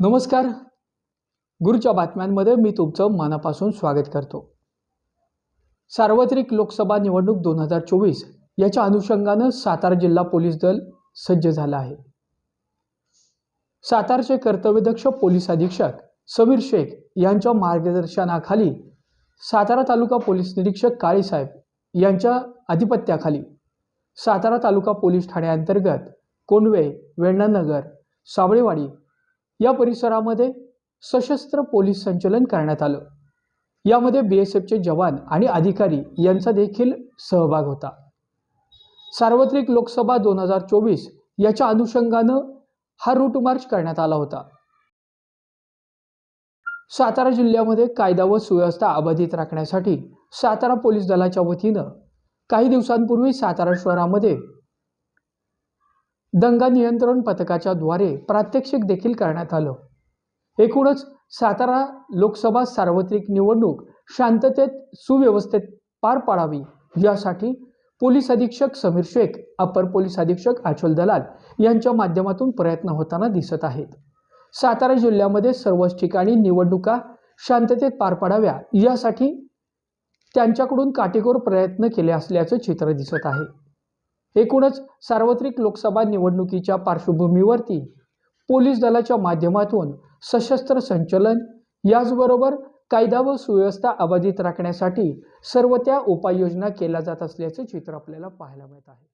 नमस्कार. गुरुच्या बातम्यांमध्ये मी तुमचं मनापासून स्वागत करतो. सार्वत्रिक लोकसभा निवडणूक दोन हजार चोवीस याच्या अनुषंगानं सातारा जिल्हा पोलीस दल सज्ज झालं आहे. सातारचे कर्तव्यदक्ष पोलीस अधीक्षक समीर शेख यांच्या मार्गदर्शनाखाली सातारा तालुका पोलीस निरीक्षक काळीसाहेब यांच्या अधिपत्याखाली सातारा तालुका पोलीस ठाण्याअंतर्गत कोंडवे वेण्णानगर सावळेवाडी या परिसरामध्ये सशस्त्र पोलीस संचलन करण्यात आलं. यामध्ये बी एस एफचे जवान आणि अधिकारी यांचा देखील सहभाग होता. सार्वत्रिक लोकसभा दोन हजार चोवीस याच्या अनुषंगानं हा रूट मार्च करण्यात आला होता. सातारा जिल्ह्यामध्ये कायदा व सुव्यवस्था अबाधित राखण्यासाठी सातारा पोलीस दलाच्या वतीनं काही दिवसांपूर्वी सातारा शहरामध्ये दंगा नियंत्रण पथकाच्या द्वारे प्रात्यक्षिक देखील करण्यात आलं. एकूणच सातारा लोकसभा सार्वत्रिक निवडणूक शांततेत सुव्यवस्थेत पार पाडावी यासाठी पोलीस अधीक्षक समीर शेख अपर पोलीस अधीक्षक अचल दलाल यांच्या माध्यमातून प्रयत्न होताना दिसत आहेत. सातारा जिल्ह्यामध्ये सर्वच ठिकाणी निवडणुका शांततेत पार पाडाव्या यासाठी त्यांच्याकडून काटेकोर प्रयत्न केले असल्याचं चित्र दिसत आहे. एकूणच सार्वत्रिक लोकसभा निवडणुकीच्या पार्श्वभूमीवरती पोलीस दलाच्या माध्यमातून सशस्त्र संचलन याचबरोबर कायदा व सुव्यवस्था अबाधित राखण्यासाठी सर्व त्या उपाययोजना केल्या जात असल्याचं चित्र आपल्याला पाहायला मिळत आहे.